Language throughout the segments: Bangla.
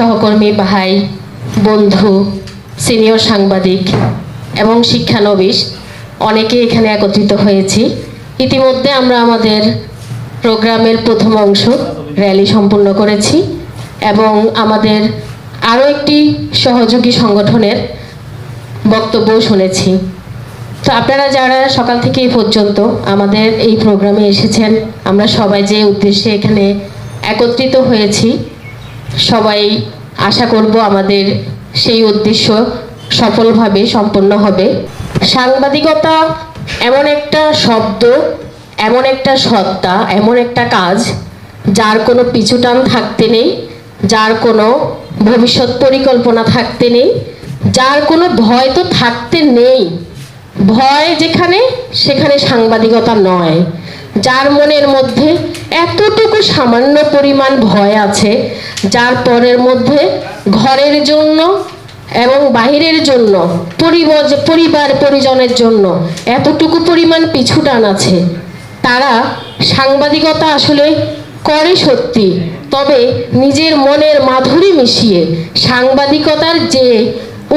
সহকর্মী ভাই, বন্ধু, সিনিয়র সাংবাদিক এবং শিক্ষানবিশ অনেকে এখানে একত্রিত হয়েছি। ইতিমধ্যে আমরা আমাদের প্রোগ্রামের প্রথম অংশ র্যালি সম্পূর্ণ করেছি এবং আমাদের আরও একটি সহযোগী সংগঠনের বক্তব্য শুনেছি। তো আপনারা যারা সকাল থেকে এই পর্যন্ত আমাদের এই প্রোগ্রামে এসেছেন, আমরা সবাই যে উদ্দেশ্যে এখানে একত্রিত হয়েছি সবাই আশা করব আমাদের সেই উদ্দেশ্য সফলভাবে সম্পন্ন হবে। সাংবাদিকতা এমন একটা শব্দ, এমন একটা সত্তা, এমন একটা কাজ যার কোনো পিছুটান থাকতে নেই, যার কোনো ভবিষ্যৎ পরিকল্পনা থাকতে নেই, যার কোনো ভয় তো থাকতে নেই। ভয় যেখানে, সেখানে সাংবাদিকতা নয়। যার মনের মধ্যে এতটুকু সামান্য পরিমাণ ভয় আছে, যার পরের মধ্যে ঘরের জন্য এবং বাহিরের জন্য পরিবার পরিজনের জন্য এতটুকু পরিমাণ পিছুটান আছে। তারা সাংবাদিকতা আসলে করে সত্যি, তবে নিজের মনের মাধুরী মিশিয়ে সাংবাদিকতার যে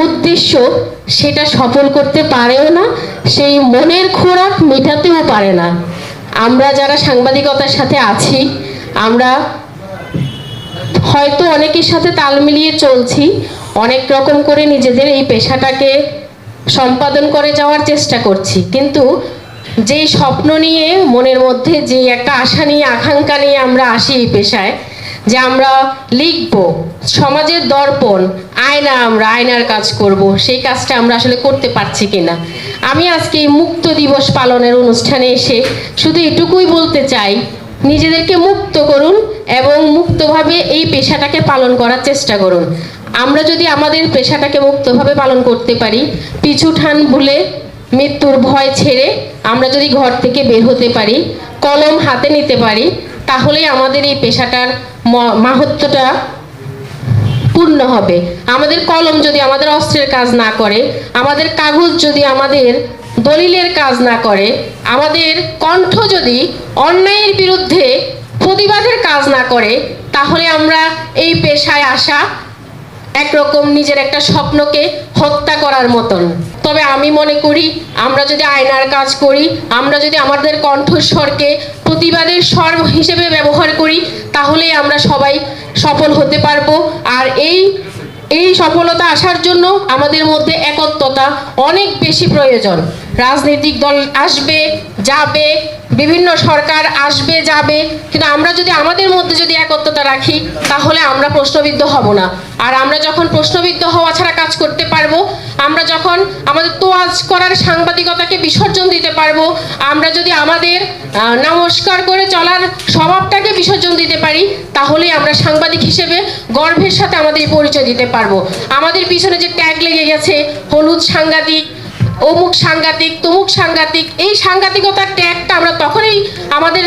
উদ্দেশ্য, সেটা সফল করতে পারেও না, সেই মনের খোরাক মেটাতেও পারে না। আমরা যারা সাংবাদিকতার সাথে আছি, আমরা হয়তো অনেকের সাথে তাল মিলিয়ে চলছি, অনেক রকম করে নিজেদের এই পেশাটাকে সম্পাদন করে যাওয়ার চেষ্টা করছি। কিন্তু যে স্বপ্ন নিয়ে মনের মধ্যে যে একটা আশা নিয়ে, আকাঙ্ক্ষা নিয়ে আমরা আসি এই পেশায় যে আমরা লিখব, সমাজের দর্পণ, আয়না আমরা, আয়নার কাজ করব, সেই কাজটা আমরা আসলে করতে পারছি কিনা। আমি আজকে এই মুক্ত দিবস পালনের অনুষ্ঠানে এসে শুধু এটুকুই বলতে চাই, নিজেদেরকে মুক্ত করুন এবং মুক্তভাবে এই পেশাটাকে পালন করার চেষ্টা করুন। আমরা যদি আমাদের পেশাটাকে মুক্তভাবে পালন করতে পারি, পিছু ঠান ভুলে মৃত্যুর ভয় ছেড়ে আমরা যদি ঘর থেকে বের হতে পারি, কলম হাতে নিতে পারি তাহলেই আমাদের এই পেশাটার মাহাত্মটা পূর্ণ হবে। আমাদের কলম যদি আমাদের অস্ত্রের কাজ না করে, আমাদের কাগজ যদি আমাদের দলিলের কাজ না করে, আমাদের কণ্ঠ যদি অন্যায়ের বিরুদ্ধে প্রতিবাদের কাজ না করে, তাহলে আমরা এই পেশায় আসা একরকম নিজের একটা স্বপ্নকে হত্যা করার মতন। তবে আমি মনে করি, আমরা যদি আয়নার কাজ করি, আমরা যদি আমাদের কণ্ঠস্বরকে প্রতিবাদের স্বর হিসেবে ব্যবহার করি, তাহলেই আমরা সবাই সফল হতে পারব। আর এই এই সফলতা আসার জন্য আমাদের মধ্যে একত্রতা অনেক বেশি প্রয়োজন। রাজনৈতিক দল আসবে, যাবে বিভিন্ন সরকার আসবে, যাবে, কিন্তু আমরা যদি আমাদের মধ্যে যদি একত্রতা রাখি, তাহলে আমরা প্রশ্নবিদ্ধ হব না। আর আমরা যখন প্রশ্নবিদ্ধ হওয়া ছাড়া কাজ করতে পারব, আমরা যখন আমাদের তোয়াজ করার সাংবাদিকতাকে বিসর্জন দিতে পারব, আমরা যদি আমাদের নমস্কার করে চলার স্বভাবটাকে বিসর্জন দিতে পারি, তাহলেই আমরা সাংবাদিক হিসেবে গর্বের সাথে আমাদের পরিচয় দিতে পারব। আমাদের পিছনে যে ট্যাগ লেগে গেছে, হলুদ সাংঘাতিক অমুক সাংঘাতিক, তমুক সাংঘাতিক, এই সাংঘাতিকতার ট্যাগটা আমরা তখনই আমাদের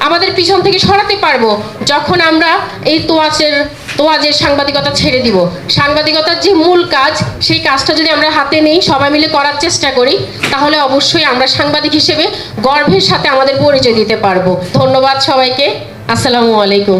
আমাদের পিছন থেকে সরাতে পারব যখন আমরা এই তোয়াজের তোয়াজের সাংবাদিকতা ছেড়ে দিব। সাংবাদিকতার যে মূল কাজ, সেই কাজটা যদি আমরা হাতে নেই, সবাই মিলে করার চেষ্টা করি, তাহলে অবশ্যই আমরা সাংবাদিক হিসেবে গর্বের সাথে আমাদের পরিচয় দিতে পারব। ধন্যবাদ সবাইকে। আসসালামু আলাইকুম।